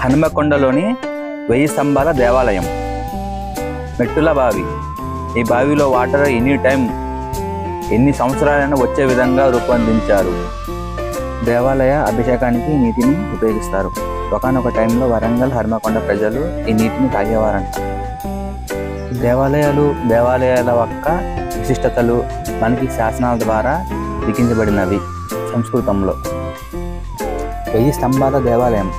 హనుమకొండలోని వెయ్యి స్తంభాల దేవాలయం. మెట్టుల బావి. ఈ బావిలో వాటర్ ఎనీ టైం ఎన్ని సంవత్సరాలైనా వచ్చే విధంగా రూపొందించారు. దేవాలయ అభిషేకానికి నీటిని ఉపయోగిస్తారు. ఒకనొక టైంలో వరంగల్ హర్మకొండ ప్రజలు ఈ నీటిని తాగేవారంట. దేవాలయాలు దేవాలయాల యొక్క విశిష్టతలు మనకి శాసనాల ద్వారా లిఖించబడినవి సంస్కృతంలో. వెయ్యి స్తంభాల దేవాలయం.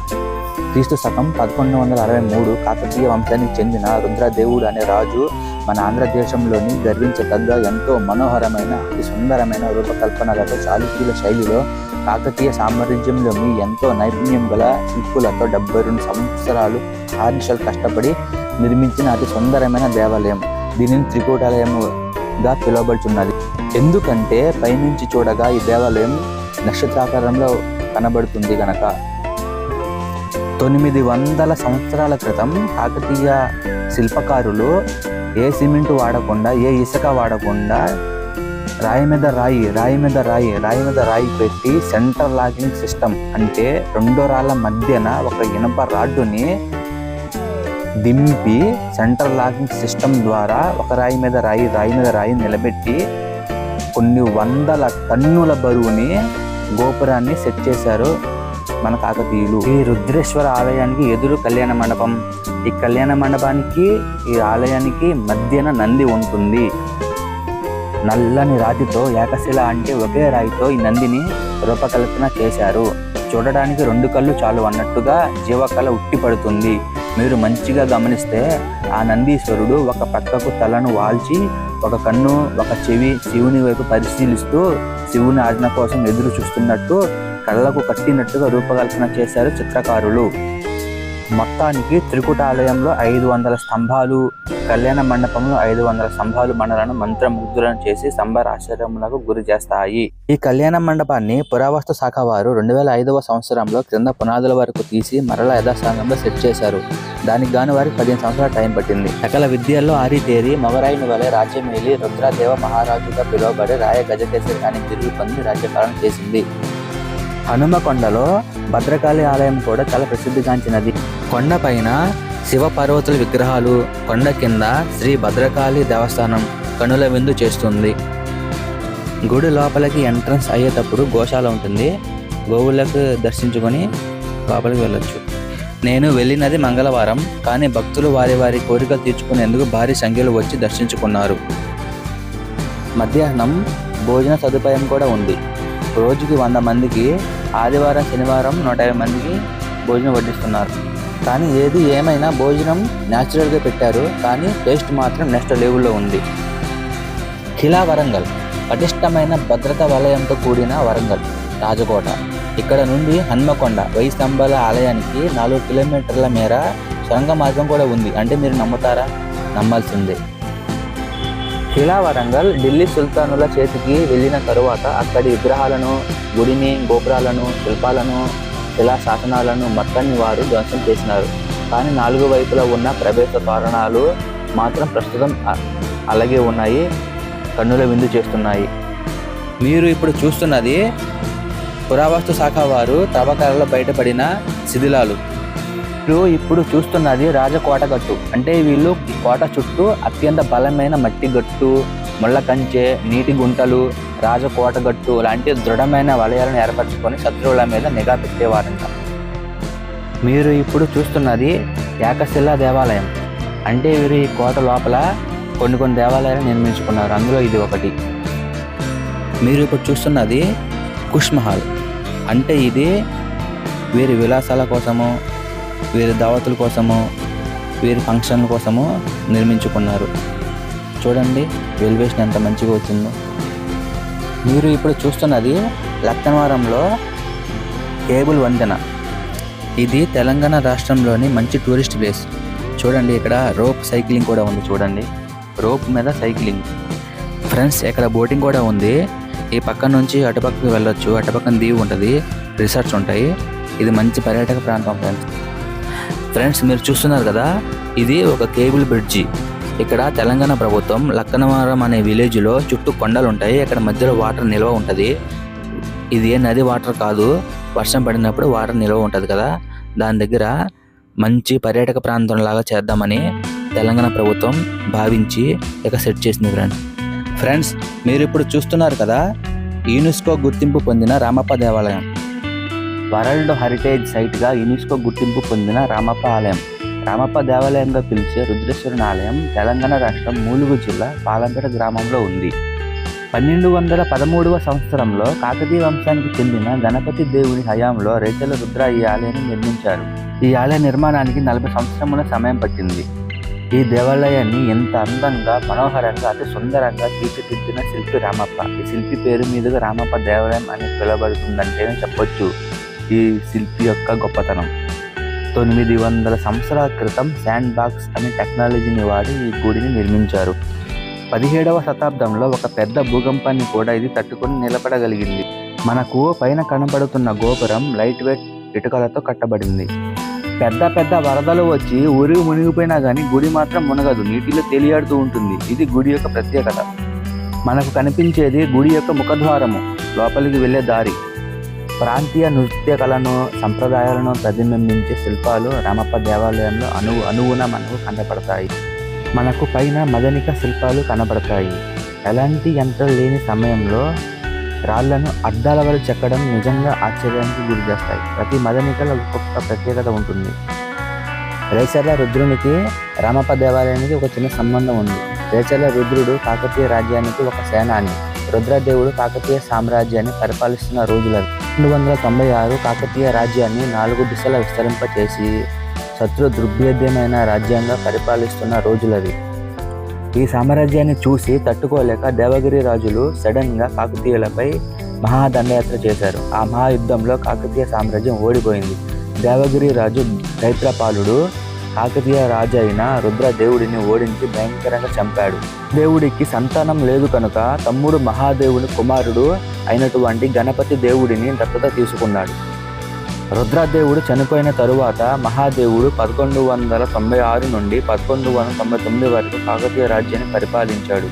క్రీస్తు శకం పదకొండు వందల అరవై మూడు కాకతీయ వంశానికి చెందిన రుద్రదేవుడు అనే రాజు మన ఆంధ్రదేశంలోని గర్వించదగ్గ ఎంతో మనోహరమైన అతి సుందరమైన రూపకల్పనలతో చాళుక్యుల శైలిలో కాకతీయ సామ్రాజ్యంలోని ఎంతో నైపుణ్యం గల శిల్పులతో డెబ్బై రెండు సంవత్సరాలు ఆర్నిషలు కష్టపడి నిర్మించిన అతి సుందరమైన దేవాలయం. దీనిని త్రికూటాలయముగా పిలువబడుచున్నది. ఎందుకంటే పైనుంచి చూడగా ఈ దేవాలయం నక్షత్రాకారంలో కనబడుతుంది గనక. తొమ్మిది వందల సంవత్సరాల క్రితం కాకతీయ శిల్పకారులు ఏ సిమెంట్ వాడకుండా ఏ ఇసుక వాడకుండా రాయి మీద రాయి రాయి మీద రాయి రాయి మీద రాయి పెట్టి సెంటర్ లాగింగ్ సిస్టమ్ అంటే రెండో రాళ్ళ మధ్యన ఒక ఇనప రాడ్డుని దింపి సెంటర్ లాగింగ్ సిస్టమ్ ద్వారా ఒక రాయి మీద రాయి రాయి మీద రాయి నిలబెట్టి కొన్ని వందల టన్నుల బరువుని గోపురాన్ని సెట్ చేశారు. మన కాకతీయులు ఈ రుద్రేశ్వర ఆలయానికి ఎదురు కళ్యాణ మండపం. ఈ కళ్యాణ మండపానికి ఈ ఆలయానికి మధ్యన నంది ఉంటుంది. నల్లని రాతితో ఏకశిల అంటే ఒకే రాయితో ఈ నందిని రూపకల్పన చేశారు. చూడడానికి రెండు కళ్ళు చాలు అన్నట్టుగా జీవకళ ఉట్టిపడుతుంది మీరు మంచిగా గమనిస్తే ఆ నందీశ్వరుడు ఒక పక్కకు తలను వాల్చి ఒక కన్ను ఒక చెవి శివుని వైపు పరిశీలిస్తూ శివుని ఆజ్ఞ కోసం ఎదురు చూస్తున్నట్టు కళ్ళకు కట్టినట్టుగా రూపకల్పన చేశారు చిత్రకారులు. మొత్తానికి త్రికుటాలయంలో ఐదు వందల స్తంభాలు కళ్యాణ మండపంలో ఐదు వందల స్తంభాలు మండలను మంత్రముగ్ధులను చేసి సంబరాశ్చర్యములకు గురి చేస్తాయి. ఈ కళ్యాణ మండపాన్ని పురావస్తు శాఖ వారు రెండు వేల ఐదవ సంవత్సరంలో క్రింద పునాదుల వరకు తీసి మరలా యథాస్థానంలో సెట్ చేశారు. దానికి గాను వారికి పదిహేను సంవత్సరాల టైం పట్టింది. సకల విద్యల్లో ఆరితేరి మొగరాయిని వలె రాజ్యమేలి రుద్రదేవ మహారాజుగా పిలువబడి రాయ గజకేసరి అని తిరిగి పొంది రాజ్యపాలన చేసింది. హనుమకొండలో భద్రకాళి ఆలయం కూడా చాలా ప్రసిద్ధిగాంచినది. కొండపైన శివ పర్వతుల విగ్రహాలు కొండ కింద శ్రీ భద్రకాళి దేవస్థానం కనుల విందు చేస్తుంది. గుడి లోపలికి ఎంట్రన్స్ అయ్యేటప్పుడు గోశాల ఉంటుంది. గోవులకు దర్శించుకొని లోపలికి వెళ్ళొచ్చు. నేను వెళ్ళినది మంగళవారం కానీ భక్తులు వారి వారి కోరికలు తీర్చుకునేందుకు భారీ సంఖ్యలో వచ్చి దర్శించుకున్నారు. మధ్యాహ్నం భోజన సదుపాయం కూడా ఉంది. రోజుకి వంద మందికి ఆదివారం శనివారం నూట యాభై మందికి భోజనం వడ్డిస్తున్నారు. కానీ ఏది ఏమైనా భోజనం న్యాచురల్గా పెట్టారు కానీ టేస్ట్ మాత్రం నెక్స్ట్ లెవెల్లో ఉంది. ఖిలా వరంగల్ పటిష్టమైన భద్రతా వలయంతో కూడిన వరంగల్ రాజకోట. ఇక్కడ నుండి హన్మకొండ వెయ్యి స్తంభాల ఆలయానికి నాలుగు కిలోమీటర్ల మేర సొరంగ మార్గం కూడా ఉంది. అంటే మీరు నమ్ముతారా? నమ్మాల్సిందే. ఖిలా వరంగల్ ఢిల్లీ సుల్తానుల చేతికి వెళ్ళిన తరువాత అక్కడి విగ్రహాలను గుడిని గోపురాలను శిల్పాలను శిలా శాసనాలను మొత్తాన్ని వారు ధ్వంసం చేసినారు. కానీ నాలుగు వైపులా ఉన్న ప్రవేశ కారణాలు మాత్రం ప్రస్తుతం అలాగే ఉన్నాయి. కన్నుల విందు చేస్తున్నాయి. మీరు ఇప్పుడు చూస్తున్నది పురావస్తు శాఖ వారు తవ్వకాలలో బయటపడిన శిథిలాలు. ఇప్పుడు ఇప్పుడు చూస్తున్నది రాజకోట గట్టు అంటే వీళ్ళు కోట చుట్టూ అత్యంత బలమైన మట్టి గట్టు ముళ్ళ కంచె నీటి గుంటలు రాజకోట గట్టు లాంటి దృఢమైన వలయాలను ఏర్పరచుకొని శత్రువుల మీద నిఘా పెట్టేవారంట. మీరు ఇప్పుడు చూస్తున్నది ఏకశిలా దేవాలయం. అంటే వీరు ఈ కోట లోపల కొన్ని కొన్ని దేవాలయాలు నిర్మించుకున్నారు. అందులో ఇది ఒకటి. మీరు ఇప్పుడు చూస్తున్నది కుష్మహల్. అంటే ఇది వీరి విలాసాల కోసము వీరి దావతుల కోసము వీరి ఫంక్షన్ల కోసము నిర్మించుకున్నారు. చూడండి వెలివేషన్ ఎంత మంచిగా వచ్చిందో. మీరు ఇప్పుడు చూస్తున్నది లక్నవరంలో కేబుల్ వంతెన. ఇది తెలంగాణ రాష్ట్రంలోని మంచి టూరిస్ట్ ప్లేస్ చూడండి ఇక్కడ రోప్ సైక్లింగ్ కూడా ఉంది చూడండి. రోప్ మీద సైక్లింగ్. ఫ్రెండ్స్ ఇక్కడ బోటింగ్ కూడా ఉంది. ఈ పక్క నుంచి అటుపక్కకి వెళ్ళొచ్చు. అటుపక్కన దీవి ఉంటుంది రిసార్ట్స్ ఉంటాయి. ఇది మంచి పర్యాటక ప్రాంతం ఫ్రెండ్స్. ఫ్రెండ్స్ మీరు చూస్తున్నారు కదా ఇది ఒక కేబుల్ బ్రిడ్జి. ఇక్కడ తెలంగాణ ప్రభుత్వం లక్కనవరం అనే విలేజ్లో చుట్టూ కొండలు ఉంటాయి అక్కడ మధ్యలో వాటర్ నిల్వ ఉంటుంది. ఇది ఏ నది వాటర్ కాదు. వర్షం పడినప్పుడు వాటర్ నిల్వ ఉంటుంది కదా. దాని దగ్గర మంచి పర్యాటక ప్రాంతంలాగా చేద్దామని తెలంగాణ ప్రభుత్వం భావించి ఇక సెట్ చేసింది ఫ్రెండ్స్. ఫ్రెండ్స్ మీరు ఇప్పుడు చూస్తున్నారు కదా యునెస్కో గుర్తింపు పొందిన రామప్ప దేవాలయం. వరల్డ్ హెరిటేజ్ సైట్గా యునెస్కో గుర్తింపు పొందిన రామప్ప ఆలయం. రామప్ప దేవాలయంగా పిలిచే రుద్రేశ్వరుని ఆలయం తెలంగాణ రాష్ట్రం మూలుగు జిల్లా పాలంపేట గ్రామంలో ఉంది. పన్నెండు వందల పదమూడవ సంవత్సరంలో కాకతీయ వంశానికి చెందిన గణపతి దేవుని హయాంలో రైతుల రుద్ర ఈ ఆలయాన్ని నిర్మించారు. ఈ ఆలయ నిర్మాణానికి నలభై సంవత్సరముల సమయం పట్టింది. ఈ దేవాలయాన్ని ఎంత అందంగా మనోహరంగా అతి సుందరంగా తీర్చిదిద్దిన శిల్పి రామప్ప. ఈ శిల్పి పేరు మీదుగా రామప్ప దేవాలయం అని పిలువబడుతుందంటేనే చెప్పొచ్చు. ఈ శిల్పి యొక్క గొప్పతనం. తొమ్మిది వందల సంవత్సరాల క్రితం శాండ్ బాక్స్ అనే టెక్నాలజీని వాడి ఈ గుడిని నిర్మించారు. పదిహేడవ శతాబ్దంలో ఒక పెద్ద భూకంపాన్ని కూడా ఇది తట్టుకొని నిలబడగలిగింది. మనకు పైన కనబడుతున్న గోపురం లైట్ వెయిట్ ఇటుకలతో కట్టబడింది. పెద్ద పెద్ద వరదలు వచ్చి ఊరి మునిగిపోయినా కానీ గుడి మాత్రం మునగదు నీటిలో తేలియాడుతూ ఉంటుంది. ఇది గుడి యొక్క ప్రత్యేకత. మనకు కనిపించేది గుడి యొక్క ముఖద్వారము. లోపలికి వెళ్ళే దారి. ప్రాంతీయ నృత్య కళను సంప్రదాయాలను ప్రతిబింబించే శిల్పాలు రామప్ప దేవాలయంలో అణువు అణువున మనకు కనపడతాయి. మనకు పైన మదనిక శిల్పాలు కనబడతాయి ఎలాంటి యంత్రం లేని సమయంలో రాళ్ళను అద్దాల వల్ల చెక్కడం నిజంగా ఆశ్చర్యానికి గురి చేస్తాయి. ప్రతి మదనికల ఒక్కొక్క ప్రత్యేకత ఉంటుంది. రేచర్ల రుద్రునికి రామప్ప దేవాలయానికి ఒక చిన్న సంబంధం ఉంది. రేచర్ల రుద్రుడు కాకతీయ రాజ్యానికి ఒక సేనాని. రుద్రదేవుడు కాకతీయ సామ్రాజ్యాన్ని పరిపాలిస్తున్న రోజులది. రెండు వందల తొంభై ఆరు కాకతీయ రాజ్యాన్ని నాలుగు దిశల విస్తరింపచేసి శత్రు దృగ్భేద్యమైన రాజ్యంగా పరిపాలిస్తున్న రోజులవి. ఈ సామ్రాజ్యాన్ని చూసి తట్టుకోలేక దేవగిరి రాజులు సడన్గా కాకతీయులపై మహాదండయాత్ర చేశారు. ఆ మహాయుద్ధంలో కాకతీయ సామ్రాజ్యం ఓడిపోయింది. దేవగిరి రాజు చైత్రపాలుడు కాకతీయ రాజు అయిన రుద్రదేవుడిని ఓడించి భయంకరంగా చంపాడు. దేవుడికి సంతానం లేదు కనుక తమ్ముడు మహాదేవుని కుమారుడు అయినటువంటి గణపతి దేవుడిని దత్తత తీసుకున్నాడు. రుద్రదేవుడు చనిపోయిన తరువాత మహాదేవుడు పదకొండు వందల తొంభై ఆరు నుండి పదకొండు వందల తొంభై తొమ్మిది వరకు కాకతీయ రాజ్యాన్ని పరిపాలించాడు.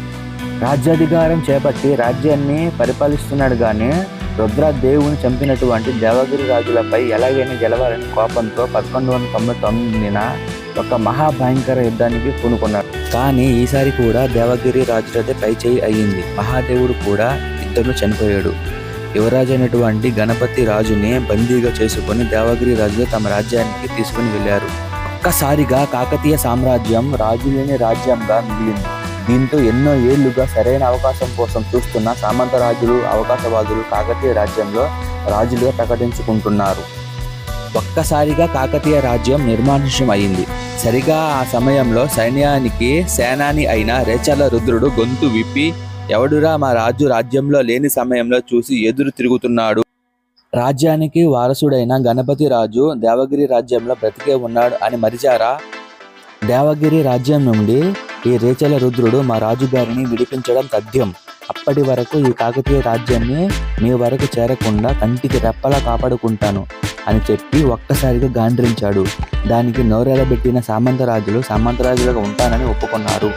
రాజ్యాధికారం చేపట్టి రాజ్యాన్ని పరిపాలిస్తున్నాడు కానీ రుద్రదేవుని చంపినటువంటి దేవగిరి రాజులపై ఎలాగైనా గెలవాలని కోపంతో పదకొండు వందల తొంభై తొమ్మిదిన ఒక మహాభయంకర యుద్ధానికి పూనుకున్నాడు కానీ ఈసారి కూడా దేవగిరి రాజులదే పై చేయి అయ్యింది. మహాదేవుడు కూడా ఇద్దరు చనిపోయాడు. యువరాజు అయినటువంటి గణపతి రాజుని బందీగా చేసుకుని దేవగిరి రాజులు తమ రాజ్యానికి తీసుకుని వెళ్ళారు. ఒక్కసారిగా కాకతీయ సామ్రాజ్యం రాజులేని రాజ్యంగా మిగిలింది. దీంతో ఎన్నో ఏళ్ళుగా సరైన అవకాశం కోసం చూస్తున్న సామంత రాజులు అవకాశవాదులు కాకతీయ రాజ్యంలో రాజులుగా ప్రకటించుకుంటున్నారు. ఒక్కసారిగా కాకతీయ రాజ్యం నిర్మానుష్యం అయింది సరిగా ఆ సమయంలో సైన్యానికి సేనాని అయిన రేచల రుద్రుడు గొంతు విప్పి ఎవడురా మా రాజు రాజ్యంలో లేని సమయంలో చూసి ఎదురు తిరుగుతున్నాడు? రాజ్యానికి వారసుడైన గణపతి రాజు దేవగిరి రాజ్యంలో బ్రతికే ఉన్నాడు అని మరిచారా? దేవగిరి రాజ్యం నుండి ఈ రేచల రుద్రుడు మా రాజుగారిని విడిపించడం తథ్యం. అప్పటి వరకు ఈ కాకతీయ రాజ్యాన్ని మీ వరకు చేరకుండా కంటికి రెప్పలా కాపాడుకుంటాను అని చెప్పి ఒక్కసారిగా గాండ్రించాడు. దానికి నోరెలబెట్టిన సామంతరాజులు సామంతరాజులుగా ఉంటానని ఒప్పుకున్నారు.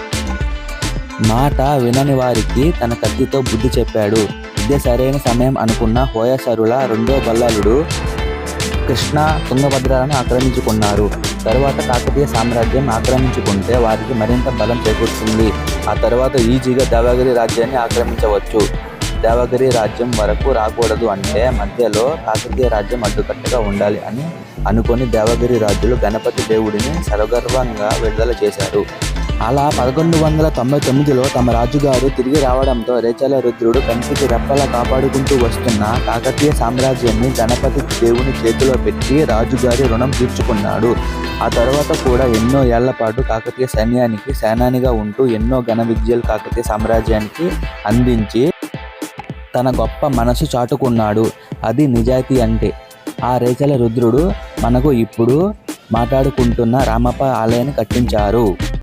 మాట వినని వారికి తన కత్తితో బుద్ధి చెప్పాడు. ఇదే సరైన సమయం అనుకున్న హోయసరుల రెండో బల్లాలుడు కృష్ణ తుంగభద్రాలను ఆక్రమించుకున్నారు. తరువాత కాకతీయ సామ్రాజ్యం ఆక్రమించుకుంటే వారికి మరింత బలం చేకూరుతుంది. ఆ తర్వాత ఈజీగా దేవగిరి రాజ్యాన్ని ఆక్రమించవచ్చు. దేవగిరి రాజ్యం వరకు రాకూడదు అంటే మధ్యలో కాకతీయ రాజ్యం అడ్డుకట్టగా ఉండాలి అని అనుకొని దేవగిరి రాజులు గణపతి దేవుడిని సర్వగర్వంగా విడుదల చేశారు. అలా పదకొండు వందల తొంభై తొమ్మిదిలో తమ రాజుగారు తిరిగి రావడంతో రేచల రుద్రుడు కంటికి రెప్పలా కాపాడుకుంటూ వస్తున్న కాకతీయ సామ్రాజ్యాన్ని గణపతి దేవుని చేతిలో పెట్టి రాజుగారి రుణం తీర్చుకున్నాడు. ఆ తర్వాత కూడా ఎన్నో ఏళ్ళ పాటు కాకతీయ సైన్యానికి సేనానిగా ఉంటూ ఎన్నో ఘన విద్యలు కాకతీయ సామ్రాజ్యానికి అందించి తన గొప్ప మనసు చాటుకున్నాడు. అది నిజాయితీ అంటే ఆ రేచల రుద్రుడు మనకు ఇప్పుడు మాట్లాడుకుంటున్న రామప్ప ఆలయాన్ని కట్టించారు.